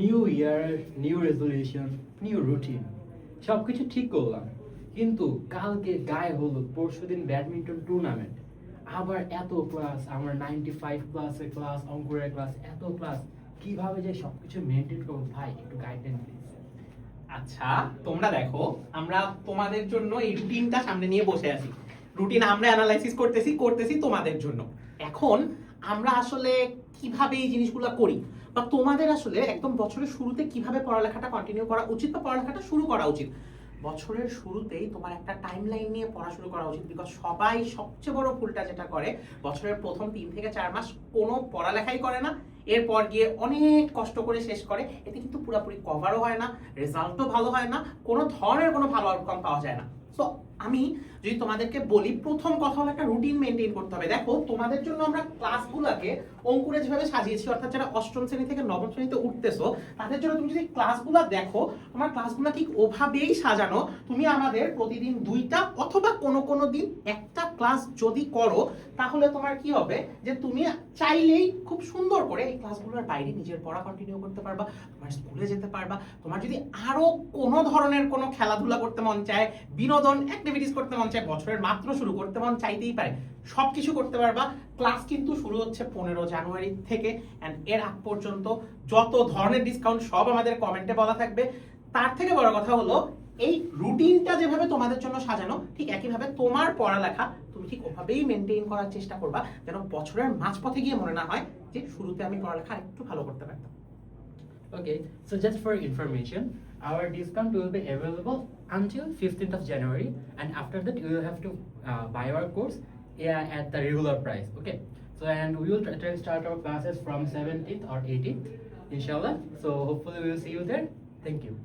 New year new resolution new routine সব কিছু ঠিক করলাম। কিন্তু কালকে গায়ে হলুদ, পরশু দিন ব্যাডমিন্টন টুর্নামেন্ট আবার এত ক্লাস আমার নাইনটি ফাইভ ক্লাসের ক্লাস অঙ্কুরের ক্লাস এত ক্লাস কীভাবে যে সব কিছু মেনটেন করব? ভাই, একটু গাইডেন প্লিজ আচ্ছা তোমরা দেখো, আমরা তোমাদের জন্য এই রুটিনটা সামনে নিয়ে বসে আছি। রুটিন আমরা অ্যানালাইসিস করতেছি করতেছি তোমাদের জন্য। এখন আমরা আসলে কীভাবে এই জিনিসগুলো করি? বা তোমাদের আসলে একদম বছরের শুরুতে কীভাবে পড়ালেখাটা কন্টিনিউ করা উচিত বা পড়ালেখাটা শুরু করা উচিত? বছরের শুরুতেই তোমার একটা টাইম লাইন নিয়ে পড়া শুরু করা উচিত বিকজ সবাই সবচেয়ে বড় ভুলটা যেটা করে, বছরের প্রথম তিন থেকে চার মাস কোনো পড়ালেখাই করে না। এরপর গিয়ে অনেক কষ্ট করে শেষ করে। এতে কিন্তু পুরোপুরি কভারও হয় না রেজাল্টও ভালো হয় না, কোনো ধরনের কোনো ভালো আউটকাম পাওয়া যায় না। তো আমি যদি তোমাদেরকে বলি, প্রথম কথা হলো একটা রুটিন মেনটেন করতে হবে। দেখো, তোমাদের জন্য আমরা ক্লাসগুলোকে অঙ্কুরে যেভাবে সাজিয়েছি, অর্থাৎ যারা অষ্টম শ্রেণি থেকে নবম শ্রেণীতে উঠতেছো, তাদের জন্য তুমি যদি ক্লাসগুলো দেখো, তোমার ক্লাসগুলো ঠিক ওভাবেই সাজানো, তুমি আমাদের প্রতিদিন দুইটা অথবা কোনো কোনো দিন একটা ক্লাস যদি করো, তাহলে তোমার কি হবে? যে তুমি চাইলেই খুব সুন্দর করে এই ক্লাসগুলোর বাইরে নিজের পড়া কন্টিনিউ করতে পারবা, তোমার স্কুলে যেতে পারবা। তোমার যদি আরও কোনো ধরনের কোনো খেলাধুলা করতে মন চায়, বিনোদন অ্যাক্টিভিটিস করতে মন চায়, বছরের মাত্র শুরু করতে মন চাইতেই পারে। সব কিছু করতে পারবা। ক্লাস কিন্তু শুরু হচ্ছে পনেরো জানুয়ারি থেকে অ্যান্ড এর আগ পর্যন্ত যত ধরনের ডিসকাউন্ট সব আমাদের কমেন্টে বলা থাকবে। তার থেকে বড় কথা হলো, এই রুটিনটা যেভাবে তোমাদের জন্য সাজানো, ঠিক একইভাবে তোমার পড়ালেখা তুমি ঠিক ওভাবেই মেনটেন করার চেষ্টা করবা, যেন বছরের মাঝপথে গিয়ে মনে না হয় যে শুরুতে আমি পড়ালেখা একটু ভালো করতে পারতাম। Okay, so just for information, our discount will be available until 15th of January, and after that, you will have to uh, buy our course yeah, at the regular price. Okay, so and we will try to start our classes from 17th or 18th, inshallah. So hopefully, we will see you there. Thank you.